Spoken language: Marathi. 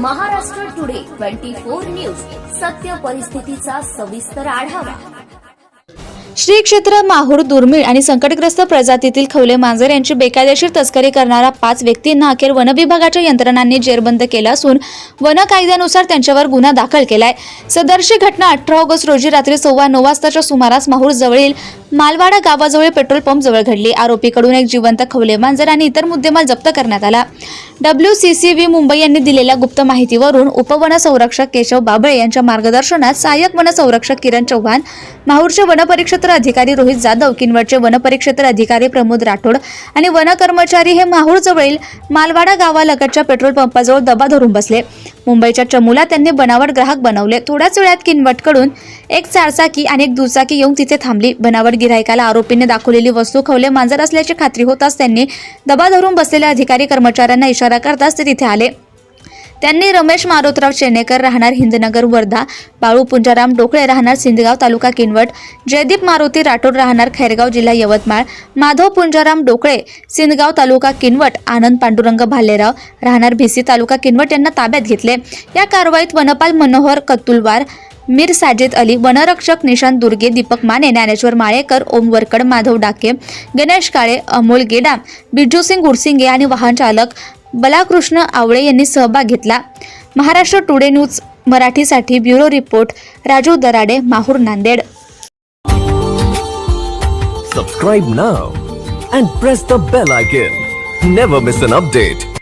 Maharashtra twenty four News. सत्य परिस्थितीचा सविस्तर आढावा. श्री क्षेत्र माहूर दुर्मिळ आणि संकटग्रस्त प्रजातीतील खवले मांजर यांची बेकायदेशीर तस्करी करणारा पाच व्यक्तींना अखेर वनविभागाच्या यंत्रणांनी जेरबंद केला असून वन कायद्यानुसार त्यांच्यावर गुन्हा दाखल केलाय. सदरशी घटना अठरा ऑगस्ट रोजी रात्री सव्वा नऊ वाजताच्या सुमारास माहूर जवळील मालवाडा गावाजवळ पेट्रोल पंप जवळ घडली. आरोपीकडून एक जिवंत खवले मांजर आणि इतर मुद्देमाल जप्त करण्यात आला. W C C V Mumbai यांनी दिलेल्या गुप्त माहितीवरून उपवन संरक्षक केशव बाबळे यांच्या मार्गदर्शनात सहाय्यक वनसंरक्षक किरण चव्हाण माहूरचे वनपरिक्षेत्र अधिकारी रोहित जाधव किनवटचे वनपरिक्षेत्र अधिकारी प्रमोद राठोड आणि वन कर्मचारी हे माहूरजवळील मालवाडा गावालगतच्या पेट्रोल पंपाजवळ दबा धरून बसले. मुंबईच्या चमूला त्यांनी बनावट ग्राहक बनवले. थोड्याच वेळात किनवटकडून एक चारचाकी आणि एक दुचाकी येऊन तिथे थांबली. बनावट गिरायकाला आरोपीने दाखवलेली वस्तू खवले मांजर असल्याची खात्री होताच त्यांनी दबा धरून बसलेल्या अधिकारी कर्मचाऱ्यांना इशारा करताच ते तिथे आले. त्यांनी रमेश मारोतराव चेनेकर राहणार हिंदनगर वर्धा बाळू पुंजाराम डोकळे राहणार सिंदगाव तालुका किनवट जयदीप मारुती राठोड राहणार खैरगाव जिल्हा यवतमाळ माधव पुंजाराम डोकळे सिंदगाव तालुका किनवट आनंद पांडुरंग भालेराव राहणार भिसी तालुका किनवट यांना ताब्यात घेतले. या कारवाईत वनपाल मनोहर कत्तुलवार मीर साजिद अली वनरक्षक निशांत दुर्गे दीपक माने ज्ञानेश्वर माळेकर ओम वरकड माधव डाके गणेश काळे अमोल गेडाम बिजू सिंग गुरसिंगे आणि वाहन चालक बलाकृष्ण आवळे यांनी सहभाग घेतला. महाराष्ट्र टुडे न्यूज मराठीसाठी bureau report Raju Darade Mahur Nanded. Subscribe now and press the bell icon never miss an update